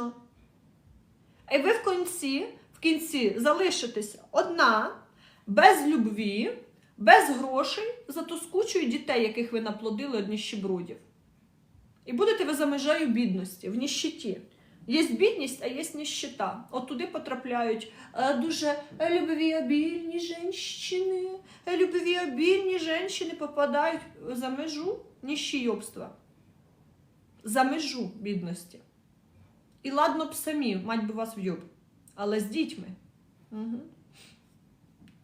Звісно. І ви в кінці, в кінці залишитеся одна, без любві, без грошей, зато з кучою дітей, яких ви наплодили од ніщебродів. І будете ви за межею бідності, в ніщиті. Є бідність, а є ніщита. От туди потрапляють е, дуже любвіобільні жінки, любвіобільні жінки попадають за межу ніщийобства, за межу бідності. І ладно б самі, мать би вас в'юб, але з дітьми. Угу.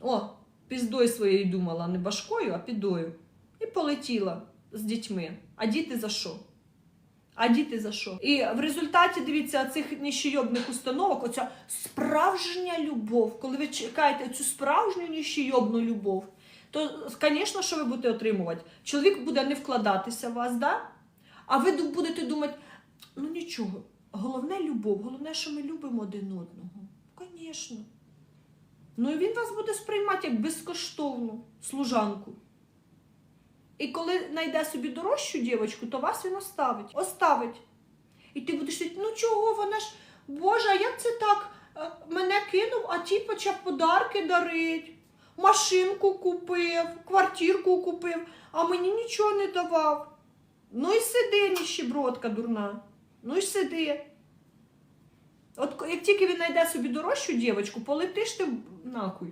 О, піздою своєю думала, не башкою, а підою. І полетіла з дітьми. А діти за що? А діти за що? І в результаті, дивіться, цих ніщойобних установок, оця справжня любов, коли ви чекаєте цю справжню ніщойобну любов, то, звісно, що ви будете отримувати. Чоловік буде не вкладатися в вас, да? а ви будете думати, ну нічого, головне любов, головне, що ми любимо один одного. Звісно. Ну і він вас буде сприймати як безкоштовну служанку. І коли знайде собі дорожчу дівчинку, то вас він оставить. Оставить. І ти будеш сказати, ну чого вона ж, Боже, як це так? Е, Мене кинув, а ті почав подарки дарить. Машинку купив, квартирку купив, а мені нічого не давав. Ну і сиди, ніщебродка дурна. Ну і сиди. От як тільки він знайде собі дорожчу дівчинку, полетиш ти нахуй.